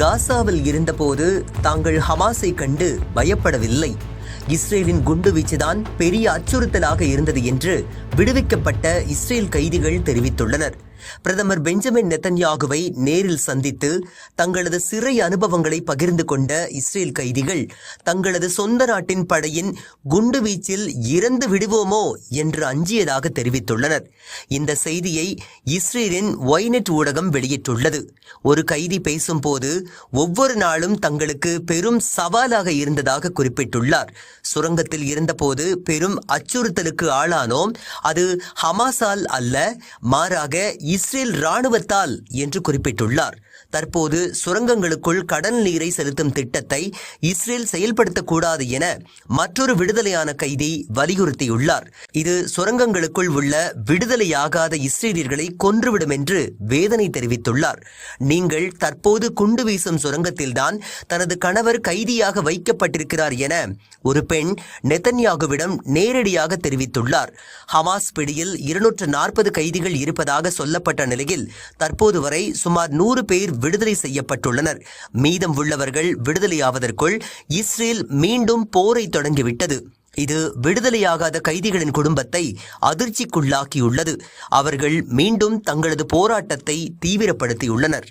காசாவில் இருந்தபோது தாங்கள் ஹமாஸை கண்டு பயப்படவில்லை. இஸ்ரேலின் குண்டுவீச்சுதான் பெரிய அச்சுறுத்தலாக இருந்தது என்று விடுவிக்கப்பட்ட இஸ்ரேல் கைதிகள் தெரிவித்துள்ளனர். பிரதமர் பெஞ்சமின் நெத்தன்யாகுவை நேரில் சந்தித்து தங்களது சிறை அனுபவங்களை பகிர்ந்து கொண்ட இஸ்ரேல் கைதிகள் தங்களது சொந்த நாட்டின் படையின் குண்டுவீச்சில் இறந்து விடுவோமோ என்று அஞ்சியதாக தெரிவித்துள்ளனர். இந்த செய்தியை இஸ்ரேலின் ஒய்நெட் ஊடகம் வெளியிட்டுள்ளது. ஒரு கைதி பேசும்போது ஒவ்வொரு நாளும் தங்களுக்கு பெரும் சவாலாக இருந்ததாக குறிப்பிட்டுள்ளார். சுரங்கத்தில் இருந்தபோது பெரும் அச்சுறுத்தலுக்கு ஆளானோம். அது ஹமாசால் அல்ல மாறாக இஸ்ரேல் ராணுவத்தால் என்று குறிப்பிட்டுள்ளார். தற்போது சுரங்கங்களுக்குள் கடல் நீரை செலுத்தும் திட்டத்தை இஸ்ரேல் செயல்படுத்தக்கூடாது என மற்றொரு விடுதலையான கைதி வலியுறுத்தியுள்ளார். இது சுரங்கங்களுக்குள் உள்ள விடுதலையாகாத இஸ்ரேலியர்களை கொன்றுவிடும் என்று வேதனை தெரிவித்துள்ளார். நீங்கள் தற்போது குண்டு வீசும் சுரங்கத்தில்தான் தனது கணவர் கைதியாக வைக்கப்பட்டிருக்கிறார் என ஒரு பெண் நெத்தன்யாகுவிடம் நேரடியாக தெரிவித்துள்ளார். ஹமாஸ் பிடியில் இருநூற்று நாற்பது கைதிகள் இருப்பதாக சொல்ல கொல்லப்பட்ட நிலையில் தற்போது வரை சுமார் நூறு பேர் விடுதலை செய்யப்பட்டுள்ளனர். மீதம் உள்ளவர்கள் விடுதலையாவதற்குள் இஸ்ரேல் மீண்டும் போரை தொடங்கிவிட்டது. இது விடுதலையாகாத கைதிகளின் குடும்பத்தை அதிர்ச்சிக்குள்ளாக்கியுள்ளது. அவர்கள் மீண்டும் தங்களது போராட்டத்தை தீவிரப்படுத்தியுள்ளனர்.